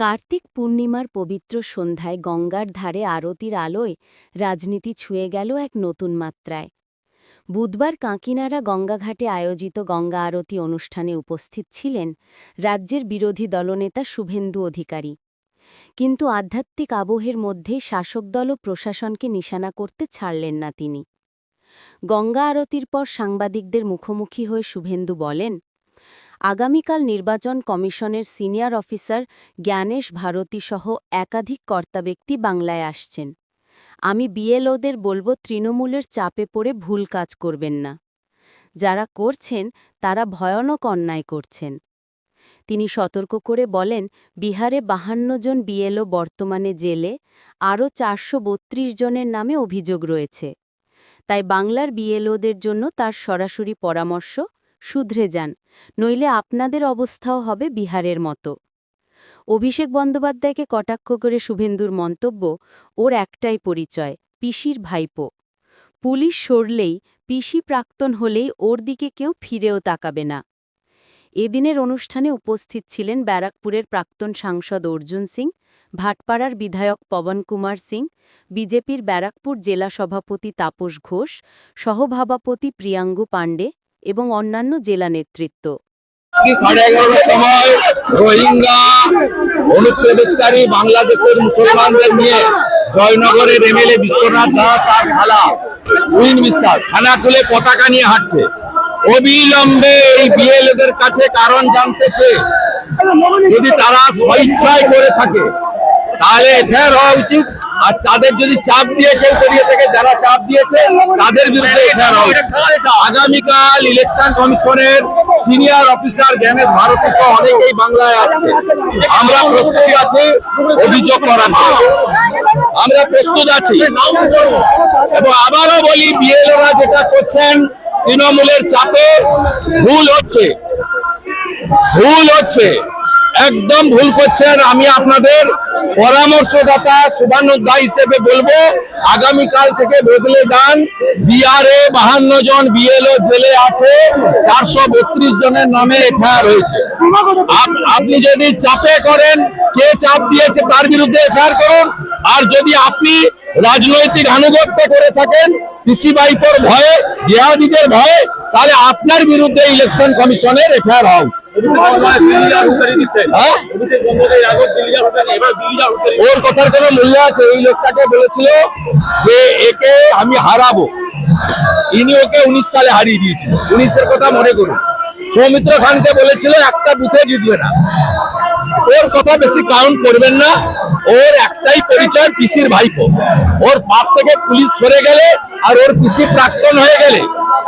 কার্তিক পূর্ণিমার পবিত্র সন্ধ্যায় গঙ্গার ধারে আরতির আলোয় রাজনীতি ছুঁয়ে গেল এক নতুন মাত্রায়। বুধবার কাঁকিনাড়া গঙ্গাঘাটে আয়োজিত গঙ্গা আরতি অনুষ্ঠানে উপস্থিত ছিলেন রাজ্যের বিরোধী দলনেতা শুভেন্দু অধিকারী। কিন্তু আধ্যাত্মিক আবহের মধ্যে শাসক দল ও প্রশাসনকে নিশানা করতে ছাড়লেন না তিনি। গঙ্গা আরতির পর সাংবাদিকদের মুখোমুখি হয়ে শুভেন্দু বলেন আগামীকাল নির্বাচন কমিশনের সিনিয়র অফিসার জ্ঞানেশ ভারতী সহ একাধিক কর্তাব্যক্তি বাংলায় আসছেন। আমি বিএলওদের বলব তৃণমূলের চাপে পড়ে ভুল কাজ করবেন না। যারা করছেন, তারা ভয়ানক অন্যায় করছেন। তিনি সতর্ক করে বলেন, বিহারে বাহান্ন জন বিএলও বর্তমানে জেলে, আরও চারশো বত্রিশ জনের নামে অভিযোগ রয়েছে। তাই বাংলার বিএলওদের জন্য তার সরাসরি পরামর্শ শুধরে যান, নইলে আপনাদের অবস্থাও হবে বিহারের মতো। অভিষেক বন্দ্যোপাধ্যায়কে কটাক্ষ করে শুভেন্দুর মন্তব্য, ওর একটাই পরিচয়, পিসির ভাইপো। পুলিশ সরলেই, পিসি প্রাক্তন হলেই ওর দিকে কেউ ফিরেও তাকাবে না। এদিনের অনুষ্ঠানে উপস্থিত ছিলেন ব্যারাকপুরের প্রাক্তন সাংসদ অর্জুন সিং, ভাটপাড়ার বিধায়ক পবন কুমার সিং, বিজেপির ব্যারাকপুর জেলা সভাপতি তাপস ঘোষ, সহভাবাপতি প্রিয়াঙ্গু পাণ্ডে এবং অন্যান্য জেলা নেতৃত্ব। সাড়ে সময় রোহিঙ্গা অনুপ্রবেশকারী বাংলাদেশের মুসলমানদের নিয়ে জয়নগরের এমএলএ বিশ্বনাথ দাস তার শালা উইন বিশ্বাস খানা খুলে পতাকা নিয়ে হাঁটছে। অবিলম্বে এই বিএলএদের কাছে কারণ জানতে চেয়ে যদি তারা স্বেচ্ছায় করে থাকে, তাহলে ফের হওয়া উচিত। আর তাদের যদি চাপ দিয়ে কেউ করিয়ে থাকে, যারা চাপ দিয়েছে, তাদের বিরুদ্ধে এফআইআর হওয়া আগামীকাল ইলেকশন কমিশনের সিনিয়র অফিসার জ্ঞানেশ ভারতী সহ অনেকেই বাংলায় আসছে। আমরা প্রস্তুত আছি, অভিযোগ করার আমরা প্রস্তুত আছি। এবং আবারও বলি, বিএলওরা যেটা করছেন, তৃণমূলের চাপে ভুল হচ্ছে। ভুল হচ্ছে। একদম ভুল করছেন। আমি আপনাদের পরামর্শদাতা শুভানুদ্দা হিসেবে বলব, আগামীকাল থেকে বদলে যান। বিহারে বাহান্ন জন বিএলও জেলে আছে, চারশো বত্রিশ জনের নামে এফআইআর আপ- আপনি যদি চাপে করেন, কে চাপ দিয়েছে তার বিরুদ্ধে এফআইআর করুন। আর যদি আপনি রাজনৈতিক আনুগত্য করে থাকেন, পিসি বাইপোর ভয়ে জেহাদিদের ভয়ে, তাহলে আপনার বিরুদ্ধে ইলেকশন কমিশনের এফআইআর হওয়া? ওর কথার কোনো মূল্য আছে? এই লোকটাকে বলেছিল যে একে আমি হারাবো। ইনি ওকে উনিশ সালে হারিয়ে দিয়েছিল। উনিশের কথা মনে করুন। সৌমিত্র খানকে বলেছিল, একটা বুথে জিতবে না। ওর কথা বেশি কাউন্ট করবেন না। ওর একটাই পরিচয়, পিসির ভাইপো। ওর পাশ থেকে পুলিশ সরে গেলে আর ওর পিসি প্রাক্তন হয়ে গেলে